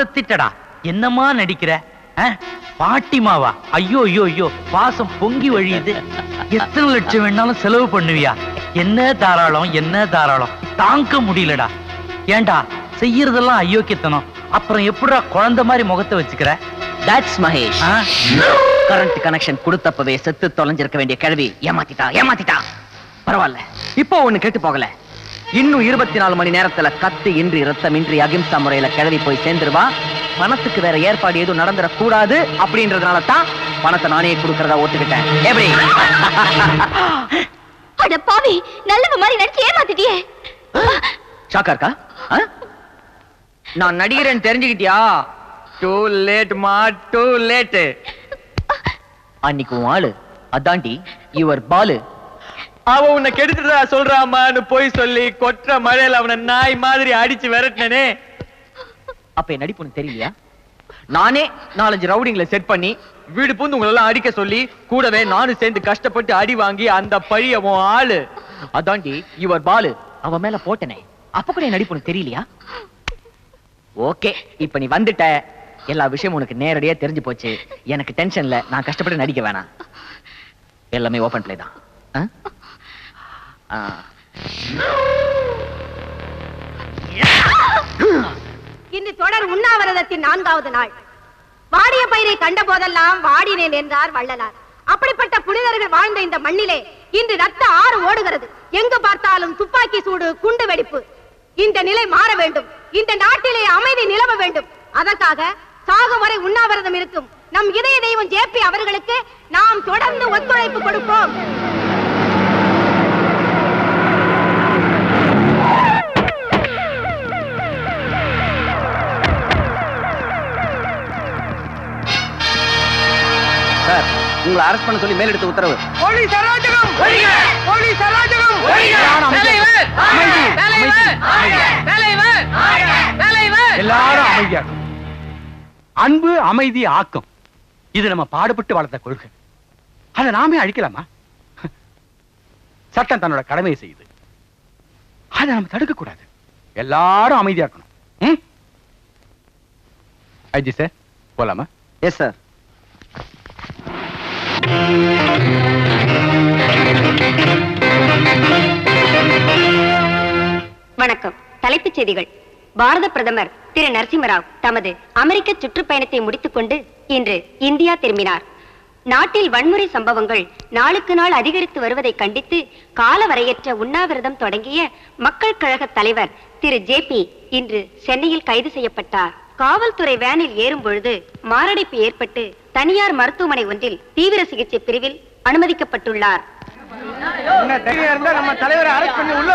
அசத்திட்டடா. என்னம்மா நடிக்கிற? பாட்டிமாவா? ஐயோ ஐயோ ஐயோ பாசம் பொங்கி வழியுது. எத்தனை லட்சம் வேணாலும் செலவு பண்ணுவியா? என்ன தாராளம் என்ன தாராளம். தாங்க முடியலடா. ஏன்டா செய்யறதெல்லாம் அயோக்கியத்தனம். அப்புறம் எப்படிடா குழந்தை மாதிரி முகத்தை வச்சுக்கிற? தட்ஸ் மகேஷ்? கரண்ட் கனெக்ஷன் கொடுத்தப்பவே செத்து தொலைஞ்சிருக்க வேண்டிய கிழவி ஏமாத்திட்டா ஏமாத்திட்டா. பரவாயில்ல. இப்போ ஒண்ணு கேட்டு போகல. இன்னும் இருபத்தி நாலு மணி நேரத்துல கத்து இன்றி ரத்தமின்றி அகிம்சா முறையில கிழவி போய் சேர்ந்துருவா. பணத்துக்கு வேற ஏற்பாடு எதுவும் நடந்துடக் கூடாது அப்படின்றதுனால தான் பணத்தை நானே கொடுக்கறதா ஒத்துக்கிட்டேன். எப்படி? அட பாவி நல்லவ மாதிரி நடிச்சு ஏமாத்திட்டியே. ஷாக்கா இருக்கா? நான் நடிகரேன்னு தெரிஞ்சுக்கிட்டியா? டூ லேட் மா டூ லேட் அன்னைக்கு உன் ஆளு அதாண்டி யுவர் பாலு. அவ உன்னை கெடுத்துட்டா சொல்றாமான்னு போய் சொல்லி கொற்ற மழையில அவனை நாய் மாதிரி அடிச்சு விரட்டினே அப்ப என் நடிப்பு உனக்கு தெரியலையா? நானே நாலஞ்சு ரவுடிங்களை செட் பண்ணி வீடு பூந்து உங்களெல்லாம் அடிக்க சொல்லி கூடவே நானும் சேர்ந்து கஷ்டப்பட்டு அடி வாங்கி அந்த பழிய உன் ஆளு. அதாண்டி இவர் பாலு. அவன் மேல போட்டனே. அப்ப கூட என் நடிப்பு உனக்கு தெரியலையா? ஓகே இப்ப நீ வந்துட்ட. எல்லா விஷயமும் உனக்கு நேரடியா தெரிஞ்சு போச்சு. எனக்கு டென்ஷன்ல நான் கஷ்டப்பட்டு நடிக்க வேணாம். எல்லாமே ஓபன் பிளே தான். ஆ. இன்று தொடர் உண்ணாவிரதத்தின் நான்காவது நாள். வாடிய பயிரை கண்ட போதெல்லாம் வாடினேன் என்றார் வள்ளலார். அப்படிப்பட்ட புனிதர்கள் வாழ்ந்த இந்த மண்ணிலே இன்று ரத்த ஆறு ஓடுகிறது. எங்கு பார்த்தாலும் துப்பாக்கி சூடு குண்டு வெடிப்பு. இந்த நிலை மாற வேண்டும். இந்த நாட்டிலே அமைதி நிலவ வேண்டும். அதற்காக சாகும் வரை உண்ணாவிரதம் இருக்கும். நம் இதய தெய்வம் ஜேபி அவர்களுக்கு நாம் தொடர்ந்து ஒத்துழைப்பு கொடுப்போம். உங்களை அரெஸ்ட் பண்ண சொல்லி மேலெடுத்த உத்தரவு. எல்லாரும் அமைதியா இருக்கணும். அன்பு அமைதி ஆக்கம். இது நம்ம பாடுபட்டு வளர்த்த கொள்கை. அதை நாமே அழிக்கலாமா? சட்டம் தன்னோட கடமையை செய்யுது. அதை நம்ம தடுக்க கூடாது எல்லாரும் அமைதியா இருக்கணும். ம்? ஐஜி சார் போலாமா? எஸ் சார் வணக்கம். தலைப்புச் செய்திகள். பாரத பிரதமர் திரு நரசிம்மராவ் தமது அமெரிக்க சுற்றுப்பயணத்தை முடித்துக் கொண்டு இன்று இந்தியா திரும்பினார். நாட்டில் வன்முறை சம்பவங்கள் நாளுக்கு நாள் அதிகரித்து வருவதை கண்டித்து காலவரையற்ற உண்ணாவிரதம் தொடங்கிய மக்கள் கழக தலைவர் திரு ஜே பி இன்று சென்னையில் கைது செய்யப்பட்டார். காவல்துறை வேனில் ஏறும் பொழுது மாரடைப்பு ஏற்பட்டு தனியார் மருத்துவமனை ஒன்றில் தீவிர சிகிச்சை பிரிவில் அனுமதிக்கப்பட்டுள்ளார். உள்ள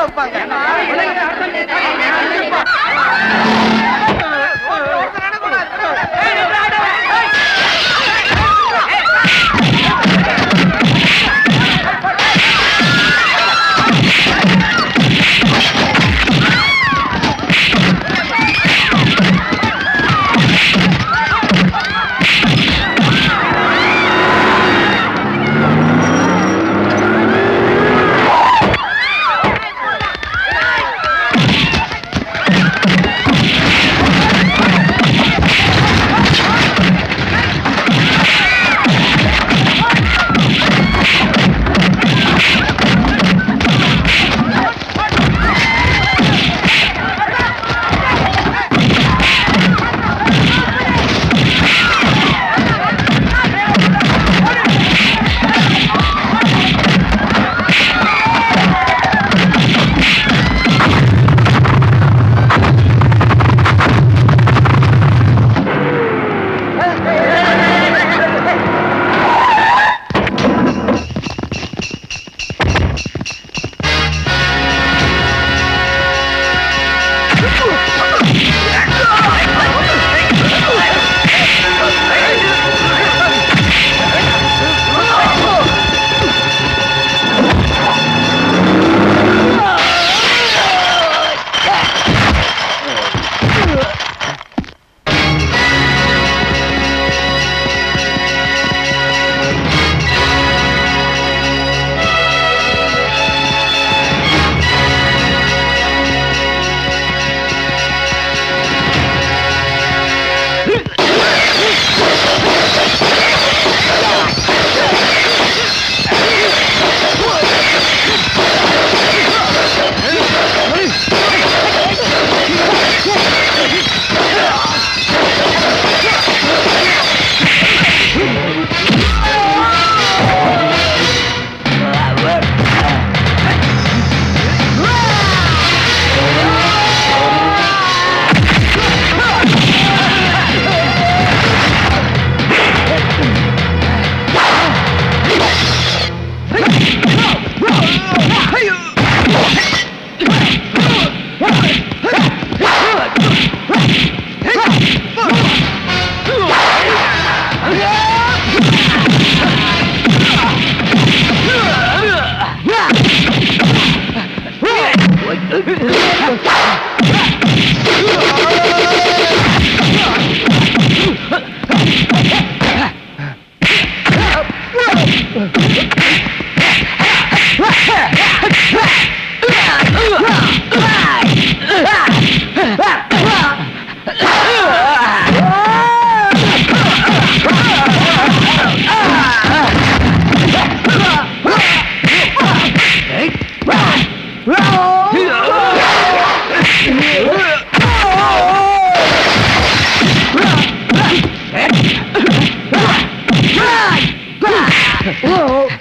Ah!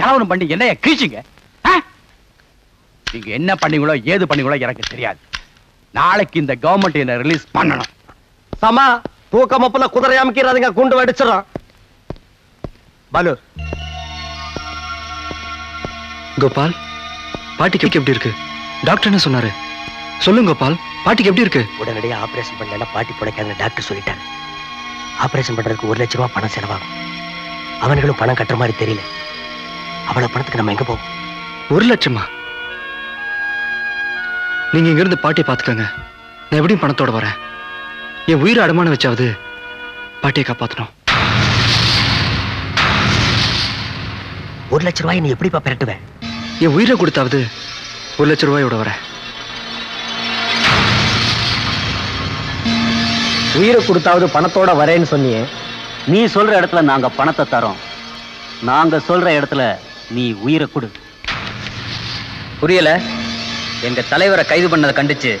கலவரம் பண்ணி என்னைய கீழ்ச்சிங்க? நீங்க என்ன பண்ணீங்களோ ஏது பண்ணீங்களோ எனக்கு தெரியாது. நாளைக்கு இந்த கவர்மெண்ட் என்ன ரிலீஸ் பண்ணணும். சமா தூக்க மப்புல குதிரை அமைக்கிறாதுங்க குண்டு வெடிச்சிடறான் பாலு. கோபால் பாட்டிக்கு எப்படி இருக்கு? டாக்டர் என்ன சொன்னாரு? சொல்லுங்க கோபால் பாட்டிக்கு எப்படி இருக்கு? உடனடியா ஆபரேஷன் பண்ணல பாட்டி பிழைக்காதுன்னு டாக்டர் சொல்லிட்டாங்க ஆபரேஷன் பண்றதுக்கு ஒரு லட்சம் ரூபாய் பணம் செலவாகும். அவனுங்களும் பணம் கட்டுற மாதிரி தெரியல. அவ்வளவு பணத்துக்கு நம்ம எங்க போவோம்? ஒரு லட்சமா? நீங்க இங்க இருந்து பாட்டியை பாத்துக்கோங்க நான் எப்படியும் பணத்தோட வரேன். என் உயிரை அடமானம் வச்சாவது பாட்டியை காப்பாத்தணும். ஒரு லட்சம் ரூபாய் நீ எப்படிப்பா பெரட்டுவ? என் உயிரை கொடுத்தாவது ஒரு லட்சம் ரூபாயோட வரேன். உயிரை கொடுத்தாவது பணத்தோட வரேன்னு சொன்னியே. நீ சொல்ற இடத்துல நாங்க பணத்தை தரோம். நாங்க சொல்ற இடத்துல நீ உயிரை கொடு. புரியல? எங்க தலைவரை கைது பண்ணதை கண்டிச்சு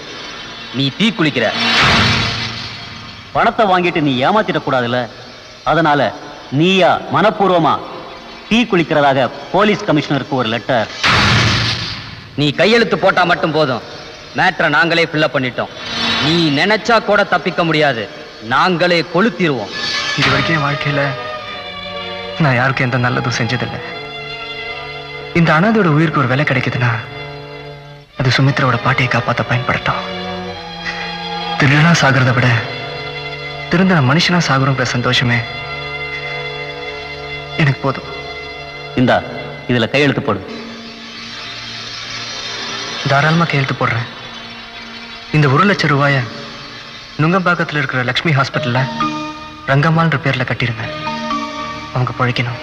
நீ தீ குளிக்கிற. பணத்தை வாங்கிட்டு நீ ஏமாத்திடக் கூடாதுல்ல? அதனால நீயா மனப்பூர்வமா டீ குளிக்கிறதாக போலீஸ் கமிஷனருக்கு ஒரு லெட்டர். நீ கையெழுத்து போட்டா மட்டும் போதும். மேட்ரை நாங்களே ஃபில்லப் பண்ணிட்டோம். நீ நினைச்சா கூட தப்பிக்க முடியாது. நாங்களே கொளுத்திடுவோம் இது வரைக்கும் என் வாழ்க்கையில நான் யாருக்கும் எந்த நல்லதும் செஞ்சதில்லை. இந்த அனாதையோட உயிருக்கு ஒரு விலை கிடைக்குதுன்னா அது சுமித்ராவோட பாட்டியை காப்பாத்த பயன்படுத்தும் திருடனா சாகிறத விட திருந்த மனுஷனா சாகுறோங்கிற சந்தோஷமே எனக்கு போதும். இந்தா இதுல கையெழுத்து போடு. தாராளமா கையெழுத்து போடுறேன். இந்த ஒரு லட்சம் ரூபாய நுங்கம்பாக்கத்தில் இருக்கிற லக்ஷ்மி ஹாஸ்பிட்டல்ல ரங்கம்மாள்ன்ற பேர்ல கட்டிருங்க. அவங்க பழைக்கணும்.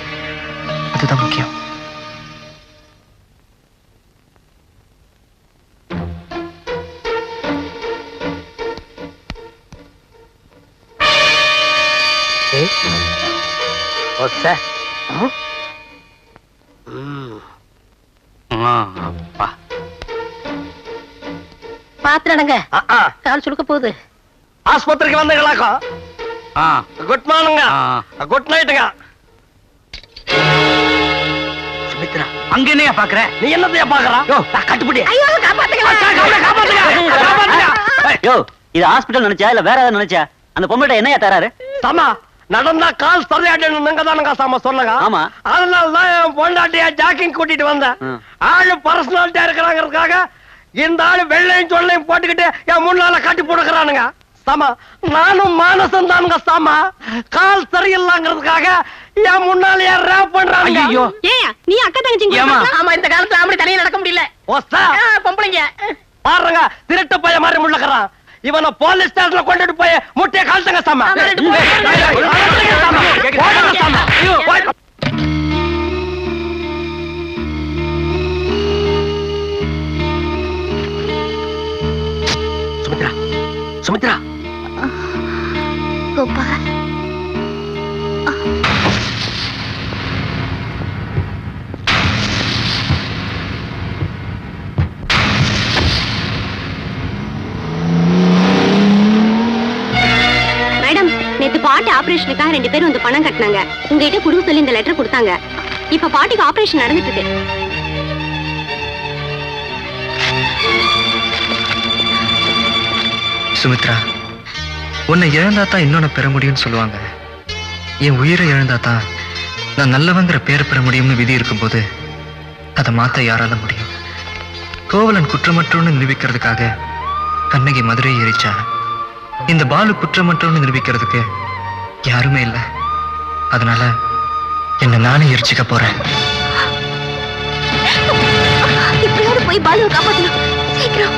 அதுதான் முக்கியம். அப்பா நடங்க. கால் சுடுக்க போகுது. ஆஸ்பத்திரிக்கு வந்தீங்களாக்கா? ஆ. குட் மார்னிங்க ஆ. குட் நைட்டுங்க சுமித்ரா அங்க என்னையா பாக்குற? நீ என்னத்தையா பாக்குறா? யோ நான் கட்டுப்படி. ஐயோ காப்பாத்துங்க. யோ இது ஹாஸ்பிட்டல் நினைச்சா இல்ல வேற ஏதாவது நினைச்சா? அந்த பொம்பளை என்னையா தராரு? சமா நடந்தா கால் சரியாடணும் நீங்க தானுங்க சாம சொன்னங்க. ஆமா. அதனால தான் என் பொண்டாட்டிய ஜாக்கிங் கூட்டிட்டு வந்தேன். ஆளு பர்சனாலிட்டியா இருக்கிறாங்கிறதுக்காக இந்த ஆளு வெள்ளையும் சொல்லையும் போட்டுக்கிட்டு என் முன்னால கட்டி போடுக்கிறானுங்க சாமா நானும் மானசம் தானுங்க சாமா. கால் சரியில்லைங்கிறதுக்காக என் முன்னாலேயே ரேப் பண்றாங்க ஐயோ ஏன் நீ அக்கா தங்கச்சிங்க ஏம்மா? ஆமா இந்த காலத்துல ஆம்பளை தனியா நடக்க முடியல. ஓஸ்தா பொம்பளைங்க. பாருங்க திருட்டு பைய மாதிரி முள்ளக்கிறான். இவனை போலீஸ் ஸ்டேஷன்ல கொண்டுட்டு போய் முட்டைய கழட்டுங்க சாமா. ஆபரேஷனுக்காக ரெண்டு பேரும் வந்து பணம் கட்டினாங்க. உங்ககிட்ட கொடுக்க சொல்லி இந்த லெட்டர் கொடுத்தாங்க. இப்ப பாட்டிக்கு ஆபரேஷன் நடந்துட்டு இருக்கு. சுமித்ரா உன்னை இழந்தா தான் இன்னொன்னு பெற முடியும்னு சொல்லுவாங்க. என் உயிரை இழந்தா தான் நான் நல்லவங்கிற பேர் பெற முடியும்னு விதி இருக்கும்போது அதை மாத்த யாரால முடியும்? கோவலன் குற்றமற்றோன்னு நிரூபிக்கிறதுக்காக கண்ணகி மதுரை எரிச்சா? இந்த பாலு குற்றமற்றோன்னு நிரூபிக்கிறதுக்கு யாருமே இல்லை. அதனால என்ன நானே எரிச்சுக்க போறேன். இப்படியாவது போய் பாலுவை காப்பாத்தணும். சீக்கிரம்.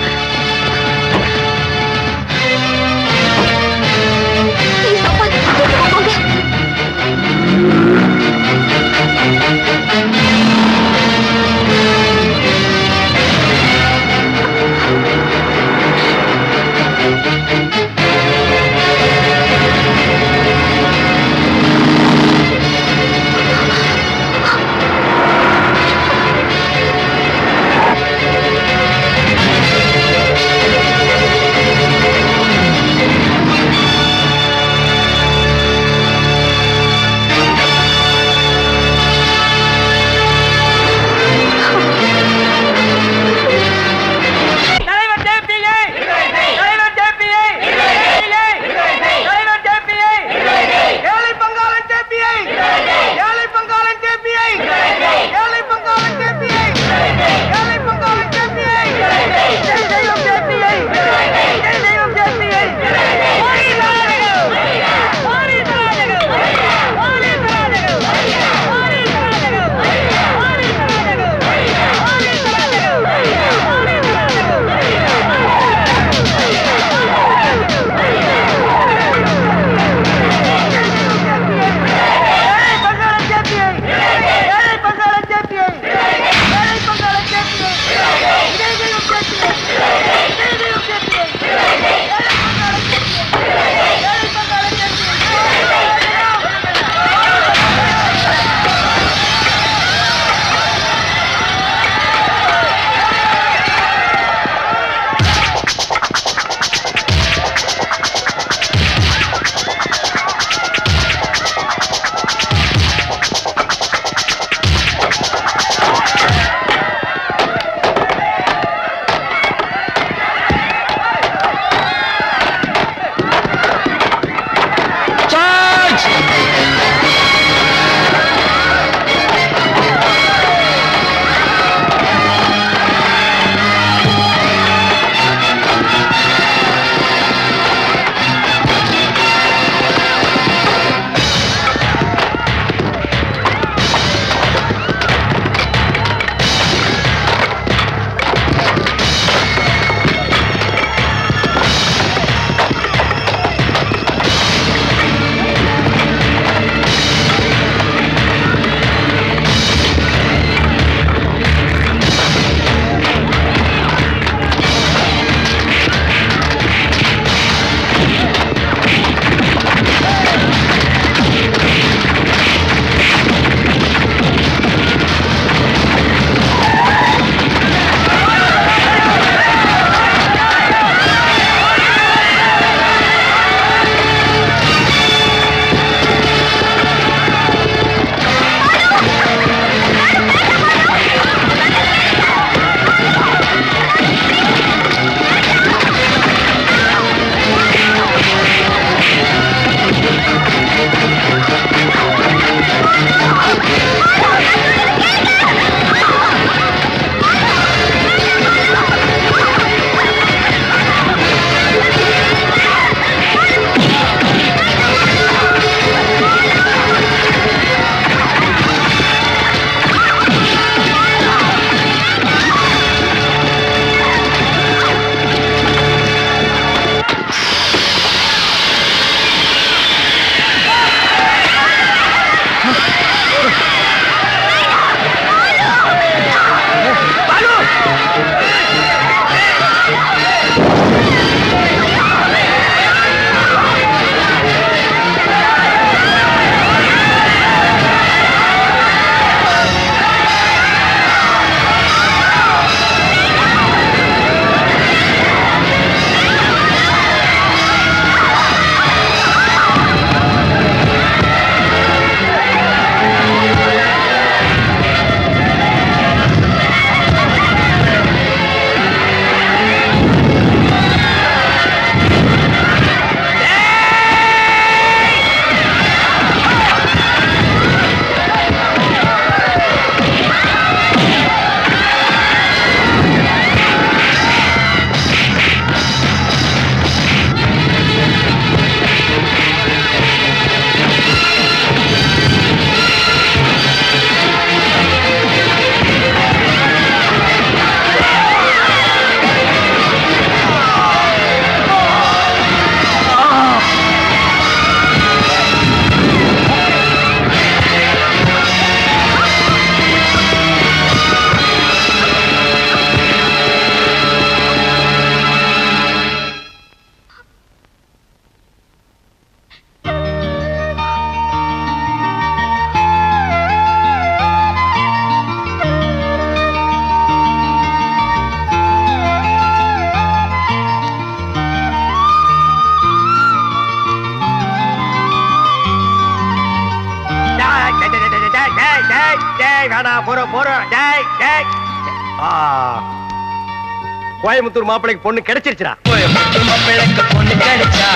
கோயம்புத்தூர் மாப்பிளைக்கு பொண்ணு கிடைச்சிருச்சா கோயம்புத்தூர் மாப்பிளைக்கு பொண்ணு கிடைச்சா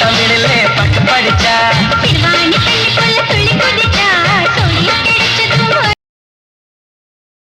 தமிழிலே பட்டு படிச்சா.